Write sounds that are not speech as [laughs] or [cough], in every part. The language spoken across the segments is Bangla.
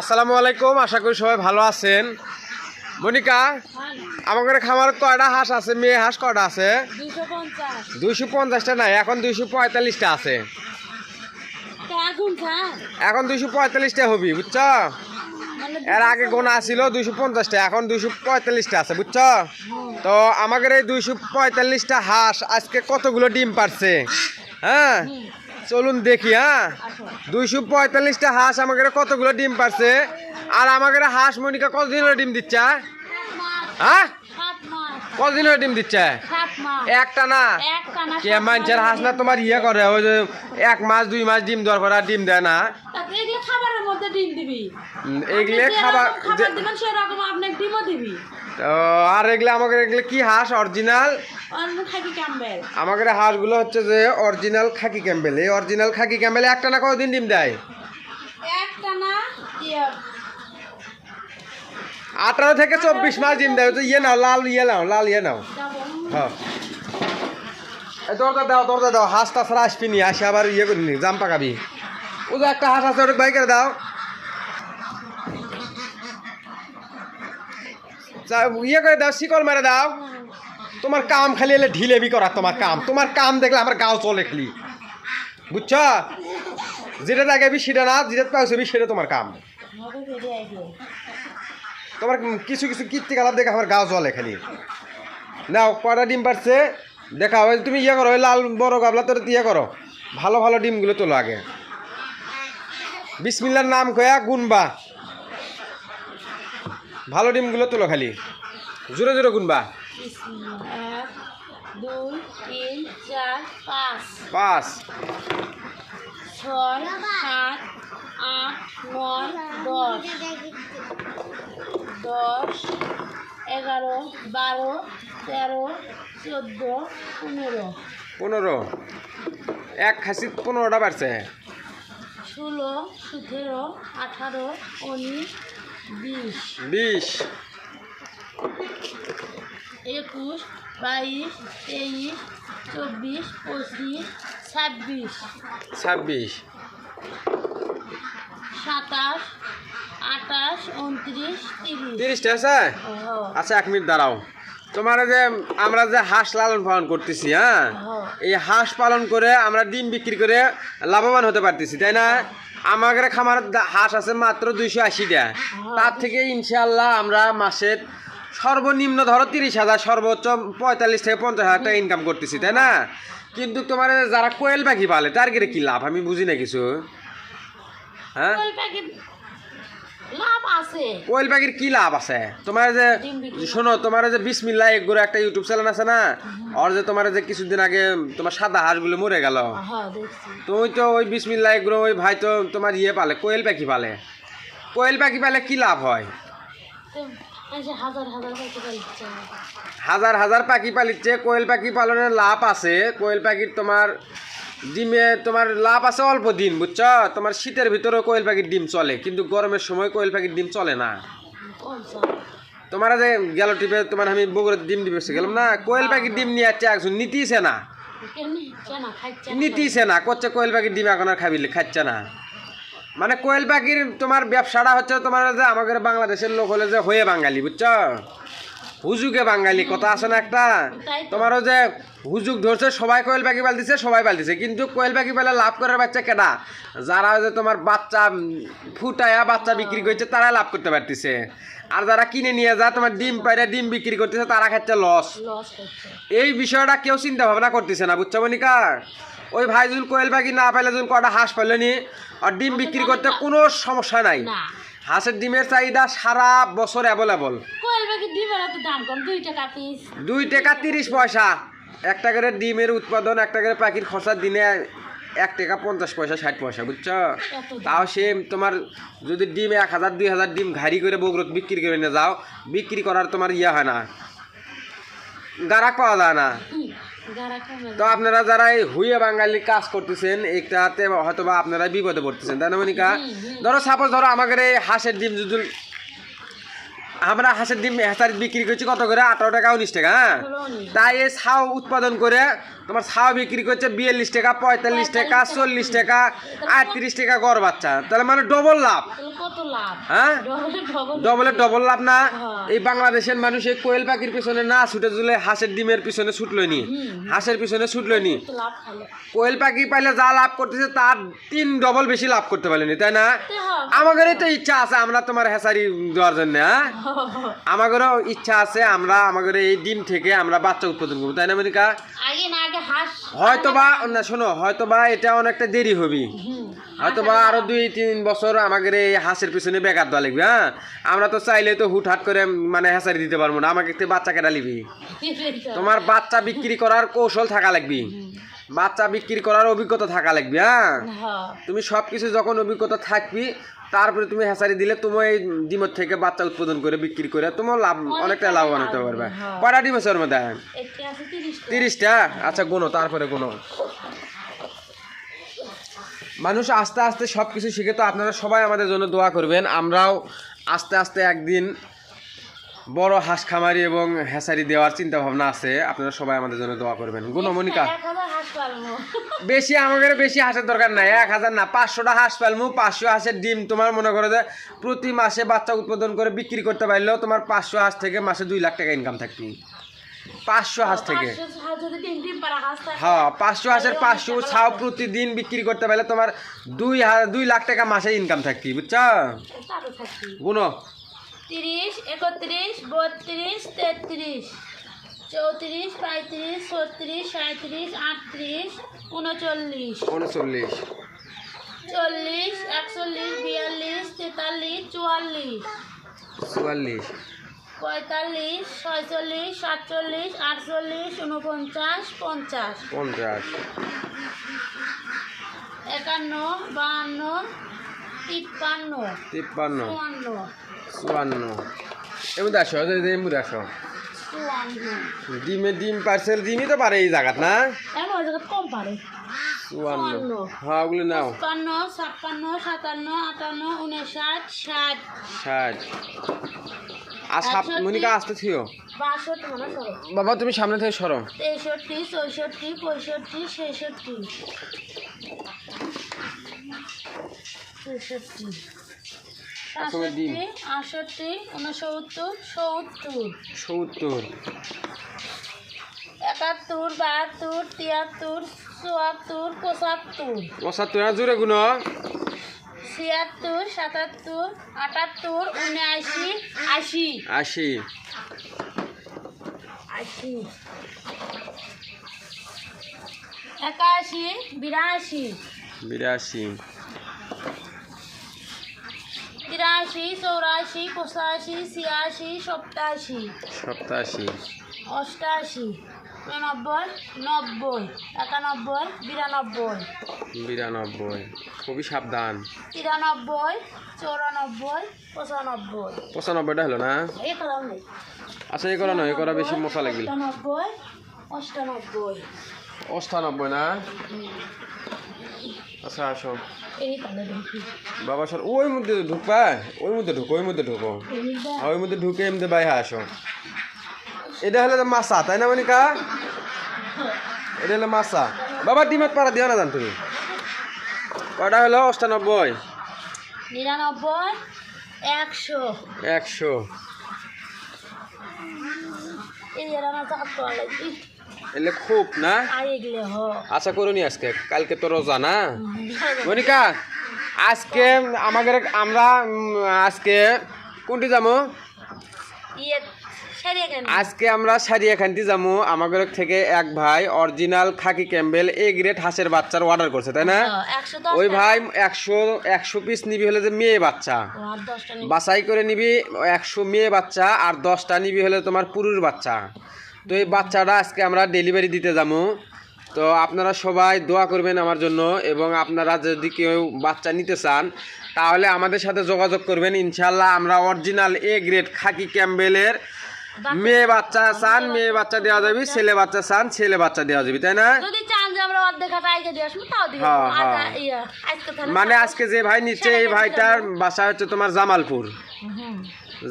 আসসালামু আলাইকুম আশা করি সবাই ভালো আছেন। মনিকা আমাদের খামার কয়টা হাঁস আছে? মেয়ে হাঁস কয়টা আছে? দুইশো পঞ্চাশটা নাই এখন দুইশো পঁয়তাল্লিশটা আছে। এখন দুইশো পঁয়তাল্লিশটা হবি বুঝছ? এর আগে গোনা ছিল দুইশো পঞ্চাশটা, এখন দুইশো পঁয়তাল্লিশটা আছে, বুঝছ? তো আমাদের এই দুইশো পঁয়তাল্লিশটা হাঁস আজকে কতগুলো ডিম পারছে? হ্যাঁ? চলুন দেখি হ্যাঁ? দুইশো পঁয়তাল্লিশটা হাঁস আমাদের কতগুলো ডিম পারছে? আর আমাদের হাঁস মনিকা কতদিন ডিম দিচ্ছে হ্যাঁ? কতদিন ডিম দিচ্ছে? একটা না? কে মানুষের হাঁস না তোমার ইয়ে করে ওই যে এক মাস দুই মাস ডিম দেওয়ার পর আর ডিম দেয় না। এগুলো খাবার আর এগুলো আমাদের এগুলো কি হাঁস? অরিজিনাল? আমাদের হাঁসগুলো হচ্ছে যে অরিজিনাল খাকি ক্যাম্বেল। এই অরিজিনাল খাকি ক্যাম্বেল একটা না কতদিন ডিম দেয়? একটা না ইয়ে আঠারো থেকে চব্বিশ মাস ডিম দেয় ইয়ে নাও, লাল ইয়ে নাও, লাল ইয়ে নাও। হ্যাঁ। দরজা দাও দরজা দাও। হাঁস তাছাড়া আসবি নি, আসে আবার ইয়ে করিনি, জাম পাকাবি। ও যে একটা হাঁস আছে ওটা বাই করে দাও। ইয়ে করে দাও শিকল মেরে দাও। তোমার কাম খালি এলে ঢিলেবি করা, তোমার কাম। তোমার কাম দেখলে আমার গাও চলে খালি। বুঝছ? যেটা দেখাবি সেটা না, যেটা পাইছবি সেটা তোমার কাম। তোমার কিছু কিছু কীর্তি কালার দেখে আমার গাও চলে খালি। নাও কয়টা ডিম পারছে? দেখা হয় তুমি ইয়ে করো ওই লাল বড় গাবলা তোর ইয়ে করো। ভালো ভালো ডিমগুলো তোলো আগে। বিসমিল্লার নাম কয়া গুনবা। ভালো ডিমগুলো তোলো খালি। জোরে জোরে গুনবা। পাঁচ। পাঁচ। ছয় সাত আট নয় দশ। দশ এগারো বারো তেরো চোদ্দ পনেরো। পনেরো। এক খাসি পনেরোটা বাড়ছে। ষোলো সতেরো আঠারো উনিশ বিশ। বিশ। একুশ বাইশ তেইশ চব্বিশ পঁচিশ ছাব্বিশ। ছাব্বিশ। সাতাশ উনত্রিশ তিরিশ। তিরিশটা আছে? আচ্ছা এক মিনিট দাঁড়াও। তোমার যে আমরা যে হাঁস লালন পালন করতেছি হ্যাঁ? হ্যাঁ। এই হাঁস পালন করে আমরা ডিম বিক্রি করে লাভবান হতে পারতেছি তাই না? আমাদের খামার হাঁস আছে মাত্র দুইশো আশিটা। তার থেকে ইনশাল্লাহ আমরা মাসের সর্বনিম্ন ধরো তিরিশ হাজার সর্বোচ্চ পঁয়তাল্লিশ থেকে পঞ্চাশ হাজার টাকা ইনকাম করতেছি তাই না? কিন্তু তোমার যারা কোয়েল পাখি পালে তার কি লাভ? আমি বুঝি না কিছু। হ্যাঁ? কোয়েল পাখির কি লাভ আছে? তোমার যে শোনো তোমার যে বিসমিল্লাহ এগুলো একটা ইউটিউব চ্যানেল আছে না? আর যে তোমার যে কিছুদিন আগে তোমার সাদা হাঁসগুলো মরে গেল। হ্যাঁ তুমি তো ওই বিসমিল্লাহ এগুলো ওই ভাই তো তোমার ইয়ে পালে কোয়েল পাখি পালে। কোয়েল পাখি পালে কি লাভ হয়? হাজার হাজার পাখি পালিচ্ছে কোয়েল পাখি পালনের লাভ আছে। কোয়েল পাখির তোমার ডিমে তোমার লাভ আছে অল্প দিন বুঝছ? তোমার শীতের ভিতরেও কোয়েল পাখির ডিম চলে কিন্তু গরমের সময় কোয়েল পাখির ডিম চলে না। তোমার যে গেল টিপে তোমার আমি বগুড়ার ডিম দিবে গেলাম না কোয়েল পাখির ডিম নিয়ে আসছে একজন নিতিছে না। কেন? নিচ্ছে না খাচ্ছে না। নিতিছে না করছে কোয়েল পাখির ডিম এখন আর খাবি খাচ্ছে না। মানে কোয়েল পাখির তোমার ব্যবসাটা হচ্ছে তোমার যে আমাদের বাংলাদেশের লোক হলে যে হয়ে বাঙালি বুঝছ? হুজুগে বাঙালি কথা আছে না একটা। তোমারও যে হুজুক ধরছে সবাই কোয়েল পাখি পালতেছে সবাই পালতেছে। কিন্তু কোয়েল পাখি পালে লাভ করার বাচ্চা কেটা যারা যে তোমার বাচ্চা ফুটায়া বাচ্চা বিক্রি করছে তারা লাভ করতে পারতেছে। আর যারা কিনে নিয়ে যা তোমার ডিম পাইরা ডিম বিক্রি করতেছে তারা খাচ্ছে লস। এই বিষয়টা কেউ চিন্তা ভাবনা করতেছে না বুঝছ মনিকা? ওই ভাই যদি কোয়েল পাখি না পাইলে যদি কটা হাঁস পাইলে নি আর ডিম বিক্রি করতে কোনো সমস্যা নাই। না। হাঁসের ডিমের চাহিদা সারা বছর অ্যাভেলেবল দুই টাকা তিরিশ পয়সা। একটা করে ডিমের উৎপাদন একটা করে পাখির খরচা দিনে এক টাকা পঞ্চাশ পয়সা ষাট পয়সা বুঝছ? তাও সে তোমার যদি ডিম এক হাজার দুই হাজার ডিম ঘাড়ি করে বগুড়ত বিক্রি করে নিয়ে যাও বিক্রি করার তোমার ইয়ে হয় না। গারাক পাওয়া যায় না। তো আপনারা যারা এই হুইয়ে বাঙালি কাজ করতেছেন এটাতে হয়তো বা আপনারা বিপদে পড়তেছেন তাই না মনিকা? ধরো সাপোজ ধরো আমাদের এই হাঁসের ডিম যদি আমরা হাঁসের ডিম হেসারি বিক্রি করছি কত করে? আঠারো টাকা উনিশ টাকা হ্যাঁ? তাই এই ছাও উৎপাদন করে তোমার ছাও বিক্রি করছে বিয়াল্লিশ টাকা পঁয়তাল্লিশ টাকা চল্লিশ টাকা আটত্রিশ টাকা গড় বাচ্চা। তাহলে মানে ডবল লাভ। হ্যাঁ? ডবলের ডবল লাভ না। হ্যাঁ। এই বাংলাদেশের মানুষ এই কোয়েল পাখির পিছনে না ছুটে চলে হাঁসের ডিমের পিছনে ছুটলো নি। হাঁসের পিছনে ছুটলো নি। কোয়েল পাখি পাইলে যা লাভ করতেছে তার তিন ডবল বেশি লাভ করতে পারেনি তাই না। আমাদেরই তো ইচ্ছা আছে আমরা তোমার হেসারি দেওয়ার জন্য হ্যাঁ? [laughs] আমাদেরও ইচ্ছা আছে আমরা আমাদের এই ডিম থেকে আমরা বাচ্চা উৎপাদন করব তাই না মনিকা না শোনো এটা অনেকটা দেরি হবে। হুম। আরও দুই তিন বছর আমাদের এই হাঁসের পিছনে বেকার দেওয়া লাগবে হ্যাঁ? আমরা তো চাইলে তো হুটহাট করে মানে হেসারি দিতে পারব না। আমাকে একটু বাচ্চা কেটা লিবি? [laughs] তোমার বাচ্চা বিক্রি করার কৌশল থাকা লাগবে। বাচ্চা বিক্রি করার অভিজ্ঞতা থাকা লাগবে হ্যাঁ? হ্যাঁ। তুমি সব কিছু যখন অভিজ্ঞতা থাকবি তারপরে তুমি হেসারি দিলে তুমি এই ডিমের থেকে বাচ্চা উৎপাদন করে বিক্রি করে তোমার লাভ অনেকটা লাভবান হতে পারবে। হ্যাঁ। কয়টা ডিম আছে ওর মধ্যে? তিরিশটা। আচ্ছা গুনো তারপরে গুনো। মানুষ আস্তে আস্তে সব কিছু শিখে তো আপনারা সবাই আমাদের জন্য দোয়া করবেন। আমরাও আস্তে আস্তে একদিন বড় হাঁস খামারি এবং হেসারি দেওয়ার চিন্তা ভাবনা আছে। আপনারা সবাই আমাদের জন্য দোয়া করবেন। গুনো হাজার বেশি আমাদের বেশি হাঁসের দরকার নাই এক হাজার না পাঁচশোটা হাঁস পালমু পাঁচশো হাঁসের ডিম তোমার মনে করো যে প্রতি মাসে বাচ্চা উৎপাদন করে বিক্রি করতে পারলেও তোমার পাঁচশো হাঁস থেকে মাসে দুই লাখ টাকা ইনকাম থাকবে। পাঁচশো হাঁস থেকে। হ্যাঁ পাঁচশো হাঁসের পাঁচশো ছাও প্রতিদিন বিক্রি করতে পারলে তোমার দুই হা- দুই লাখ টাকা মাসে ইনকাম থাকবে বুঝছ? গুনো। তিরিশ একত্রিশ বত্রিশ তেত্রিশ। চৌত্রিশ পঁয়ত্রিশ ছত্রিশ সাঁত্রিশ আটত্রিশ উনচল্লিশ। উনচল্লিশ। চল্লিশ একচল্লিশ বিয়াল্লিশ তেতাল্লিশ চুয়াল্লিশ। চুয়াল্লিশ। পঁয়তাল্লিশ ছয়চল্লিশ সাতচল্লিশ আটচল্লিশ উনপঞ্চাশ পঞ্চাশ। পঞ্চাশ। একান্ন বাহান্ন তিপ্পান্ন তিপ্পান্ন। চুয়ান্ন। চুয়ান্ন। এমন আসো এমন আসো। ডিমে ডিম পার্সেল ডিমই তো পারে এই জায়গাত না? ওই কম পারে? চুয়ান্ন। হ্যাঁ ওগুলো নাও। ছাপ্পান্ন ছাপ্পান্ন সাতান্ন আটান্ন উনষাট ষাট। ষাট। আর সাপ একষট্টি। মনিকা আসতে থিও। বাষট্টি মানে বাবা তুমি সামনে থেকে সরো। তেষট্টি চৌষট্টি পঁয়ষট্টি ছেষট্টি। ছেষট্টি। আসলে ডিম। আটষট্টি উনসত্তর সত্তর। সত্তর। একাত্তর বাহাত্তর তিয়াত্তর চুয়াত্তর পঁচাত্তর। পঁচাত্তর আর জোরে ছিয়াত্তর সাতাত্তর আটাত্তর উনআশি আশি। আশি। আশি। একাশি বিরাশি। বিরাশি। তিরাশি চৌরাশি পঁচাশি ছিয়াশি সপ্তাশি। সপ্তাশি। অষ্টাশি নব্বই নব্বই একানব্বই বিরানব্বই। বিরানব্বই। খুবই সাবধান। তিরানব্বই চৌরানব্বই পঁচানব্বই। পঁচানব্বইটা হলো না? আচ্ছা এই করা নয় এই করা বেশি মশা লাগিল অষ্টানব্বই অষ্টানব্বই। না? আচ্ছা আসো। বাবা সর ওই মধ্যে ঢুকবা ওই মধ্যে ঢুকো ওই মধ্যে ঢুকো। ওই মধ্যে ঢুকে এমনি বাইরে আসো। এটা হলো মাছা তাই না মনিকা? এটা হলো মাছা বাবা ডিমাত পাড়া দিও না জান তুমি। কটা হলো? অষ্টানব্বই। নিরানব্বই একশো। একশো। এই লাগবে। এলে খুব না? আশা করুনি আজকে কালকে তো রোজা না? মনিকা আজকে আমাদের আমরা আজকে কোনটি যাব ইয়ে আজকে আমরা সারিয়াখান্তি যাব আমাদের থেকে এক ভাই original khaki Campbell A grade হাঁসের বাচ্চার অর্ডার করছে তাই না? ওই ভাই একশো একশো পিস নিবি হলে যে মেয়ে বাচ্চা। বাছাই করে নিবি একশো মেয়ে বাচ্চা আর দশটা নিবি হলে তোমার পুরুষ বাচ্চা। তো এই বাচ্চাটা আজকে আমরা ডেলিভারি দিতে যাব। তো আপনারা সবাই দোয়া করবেন আমার জন্য এবং আপনারা যদি কেউ বাচ্চা নিতে চান তাহলে আমাদের সাথে যোগাযোগ করবেন। ইনশাল্লাহ আমরা অরিজিনাল এ গ্রেড খাকি ক্যাম্বেলের মেয়ে বাচ্চা চান মেয়ে বাচ্চা দেওয়া যাবে ছেলে বাচ্চা চান ছেলে বাচ্চা দেওয়া যাবে তাই না? হ্যাঁ, হ্যাঁ। তাহলে মানে আজকে যে ভাই নিচ্ছে এই ভাইটার বাসা হচ্ছে তোমার জামালপুর।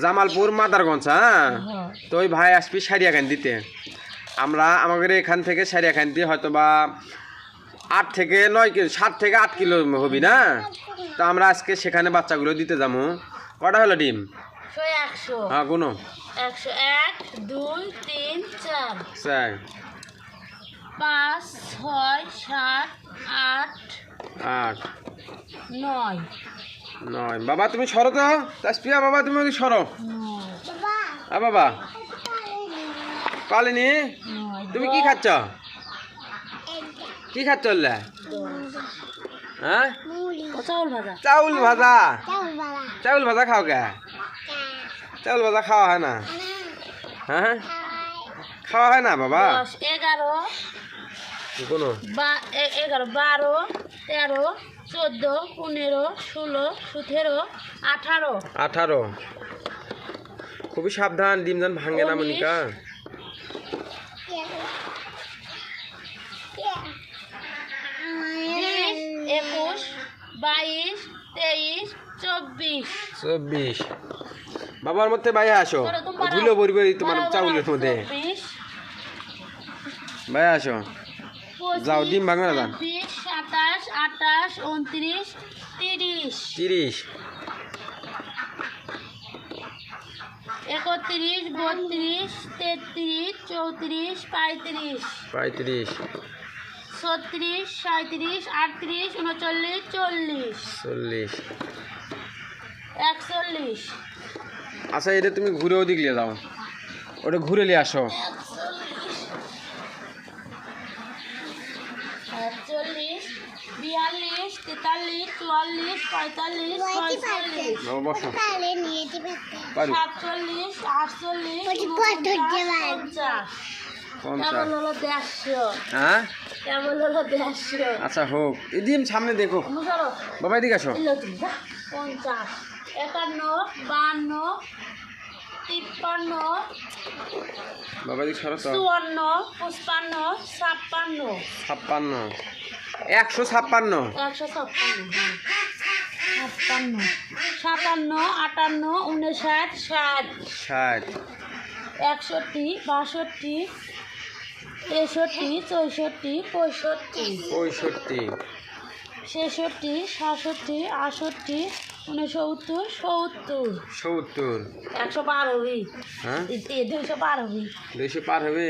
জামালপুর মাদারগঞ্জ হ্যাঁ? হ্যাঁ। তো ওই ভাই আসবি সারিয়াখান দিতে। আমরা আমাদের এখান থেকে সারিয়াখান দিয়ে হয়তো বা আট থেকে নয় কিলো সাত থেকে আট কিলো হবি না? তো আমরা আজকে সেখানে বাচ্চাগুলো দিতে যাব। কটা হলো ডিম? হ্যাঁ কোনো একশো এক দুই তিন চার। স্যার পাঁচ ছয় সাত আট আট। নয়। নয়। বাবা তুমি সরো তো। তাসপিয়া বাবা তুমি ওদিকে সরো। আ বাবা। কালিনি নয় তুমি কি খাচ্ছ? কি খাচ্ছ? হ্যাঁ চাউল ভাজা। চাউল ভাজা। চাউল ভাজা খাও কে চাউল ভাজা খাওয়া হয় না। হ্যাঁ? খাওয়া হয় না বাবা? এগারো। কোনো। এগারো বারো তেরো। চোদ্দ পনেরো ষোলো সতেরো আঠারো। আঠারো। খুবই সাবধান ডিম যেন ভাঙে না মনিকা। একুশ বাইশ তেইশ চব্বিশ। চব্বিশ। বাবার মধ্যে বাইরে আসো। ধুলো পড়বে তোমার চাউলের মধ্যে। বাইরে আসো। যাও, ডিম ভাঙো না, আঠাশ উনত্রিশ তিরিশ। তিরিশ। একত্রিশ বত্রিশ তেত্রিশ চৌত্রিশ পঁয়ত্রিশ। পঁয়ত্রিশ। ছত্রিশ সাঁত্রিশ আটত্রিশ উনচল্লিশ চল্লিশ। চল্লিশ। একচল্লিশ। আচ্ছা এটা তুমি ঘুরেও দিকলে যাও। ওটা ঘুরে নিয়ে আসো একচল্লিশ বিয়াল্লিশ তেতাল্লিশ চুয়াল্লিশ পঁয়তাল্লিশ ছয়চল্লিশ বাবা বসো। পারু। সাতচল্লিশ আটচল্লিশ বলছি, কত ধরতে উনপঞ্চাশ, পারবি? পঞ্চাশ। পঞ্চাশ কেমন হলো দেড়শো? হ্যাঁ? কেমন হলো দেড়শো? আচ্ছা হোক। ডিম সামনে দেখো। বাবা এদিকে আসো। পঞ্চাশ একান্ন বান্ন তিপ্পান্ন বাবা এদিকে সরো তো। চুয়ান্ন পঁচপান্ন ছাপ্পান্ন। ছাপ্পান্ন। একশো ছাপ্পান্ন। একশো ছাপ্পান্ন ছাপ্পান্ন সাতান্ন আটান্ন উনষাট ষাট। ষাট। একষট্টি বাষট্টি তেষট্টি চৌষট্টি পঁয়ষট্টি। পঁয়ষট্টি। ছেষট্টি সাতষট্টি আটষট্টি উনসত্তর সত্তর। সত্তর। একশো পার হবি। হ্যাঁ? দুইশো পার হবি। দুইশো পার হবে?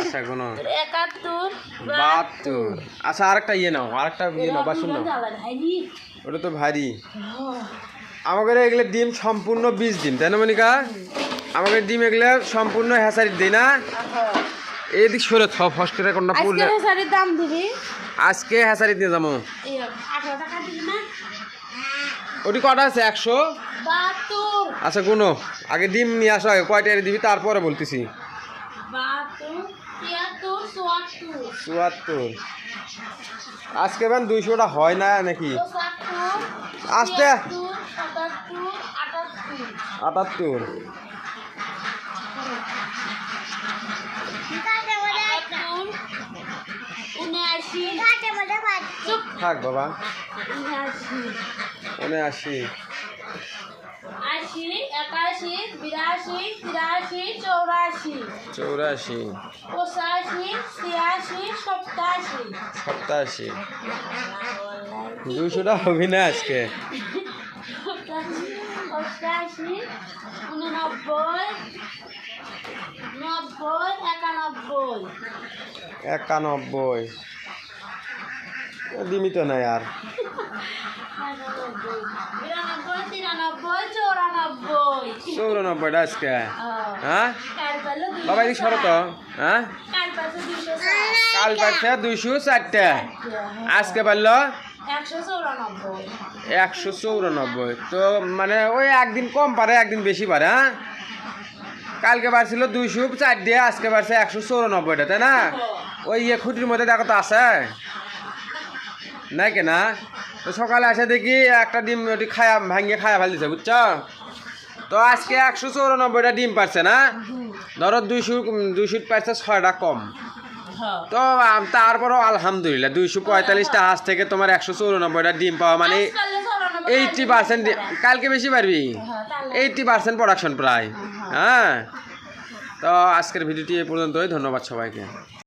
আচ্ছা কোনো একাত্তর বাহাত্তর। আচ্ছা আরেকটা ইয়ে নাও আরেকটা ইয়ে নাও বা শুনো। ওটা তো ভারী। আমাকে এগুলো ডিম সম্পূর্ণ বীজ ডিম তাই না মনিকা? আমাকে ডিম এগুলো সম্পূর্ণ হ্যাসারি দিই না? এদিক সরে থ করে কোনটা পড়লে। দাম দিবি? আজকে হ্যাসারি দিয়ে যাব। টাকা দিবি না? ওটি কটা আছে? একশো? বাহাত্তর। আচ্ছা কোনো আগে ডিম নিয়ে আসো হয় কয়টা দিবি? তারপরে বলতেছি। চুয়াত্তর। আজকে ম্যাম দুইশোটা হয় না নাকি? আস্তে। আটাত্তর আটাত্তর একাত্তর উনআশি চুপ থাক বাবা। উনআশি আশি একাশি বিরাশি তিরাশি চৌরাশি। চৌরাশি। পঁচাশি ছিয়াশি সপ্তাশি। সপ্তাশি। দুইশোটা হবে না আজকে? অষ্টাশি উননব্বই নব্বই একানব্বই। একানব্বই। দিমি তো নাই আর। আজকে। হ্যাঁ? হ্যাঁ? দুইশো চারটে আজকে পারল? একশো চৌরানব্বই। তো মানে ওই একদিন কম পারে, একদিন বেশি পারে হ্যাঁ? কালকে পারছিল দুইশো চার দিয়ে, আজকে পারছে একশো চৌরানব্বইটা, তাই না? ওই ইয়ে খুঁটির মধ্যে দেখো তো আছে। নাই কেনা তো সকালে আসে দেখি একটা ডিম ওটি খায়া ভাঙিয়ে খায়া ফেলতেছে বুঝছ? তো আজকে একশো চৌরানব্বইটা ডিম পারছে না? ধরো দুইশো দুইশো পারছে ছয়টা কম। তো তারপরও আলহামদুলিল্লাহ দুইশো পঁয়তাল্লিশটা হাঁস থেকে তোমার একশো চৌরানব্বইটা ডিম পাওয়া মানে এইটটি পার্সেন্ট কালকে বেশি পারবি? হ্যাঁ, এইটি পার্সেন্ট প্রোডাকশন প্রায় হ্যাঁ? তো আজকের ভিডিওটি এই পর্যন্তই ধন্যবাদ সবাইকে।